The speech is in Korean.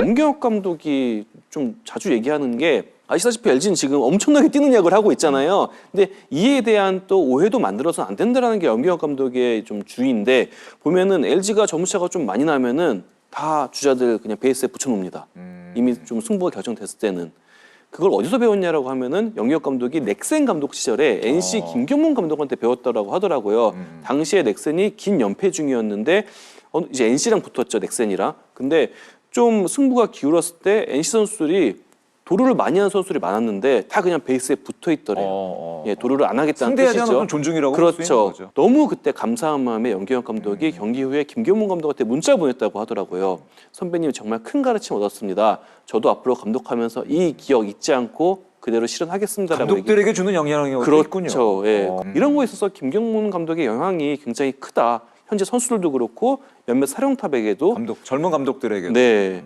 염경엽 감독이 좀 자주 얘기하는 게 아시다시피 LG는 지금 엄청나게 뛰는 약을 하고 있잖아요. 근데 이에 대한 또 오해도 만들어서는 안 된다라는 게 염경엽 감독의 좀 주의인데 보면은 LG가 점수차가 좀 많이 나면은 다 주자들 그냥 베이스에 붙여놓습니다. 이미 좀 승부가 결정됐을 때는. 그걸 어디서 배웠냐라고 하면은 영역 감독이 넥센 감독 시절에 NC 김경문 감독한테 배웠다라고 하더라고요. 당시에 넥센이 긴 연패 중이었는데 어, 이제 NC랑 붙었죠 넥센이랑. 근데 좀 승부가 기울었을 때 NC 선수들이 도루를 많이 하는 선수들이 많았는데 다 그냥 베이스에 붙어 있더래요. 어, 어. 예, 도루를 안 하겠다는 상대에 대한 뜻이죠. 어떤 존중이라고 그렇죠. 거죠. 음. 너무 그때 감사한 마음에 연기현 감독이 경기 후에 김경문 감독한테 문자 보냈다고 하더라고요. 선배님 정말 큰 가르침 얻었습니다. 저도 앞으로 감독하면서 이 기억 잊지 않고 그대로 실현하겠습니다라고 얘기- 감독들에게 주는 영향이 그렇죠. 있군요. 예. 어. 이런 거에 있어서 김경문 감독의 영향이 굉장히 크다. 현재 선수들도 그렇고 몇몇 사령탑에게도 감독 젊은 감독들에게 네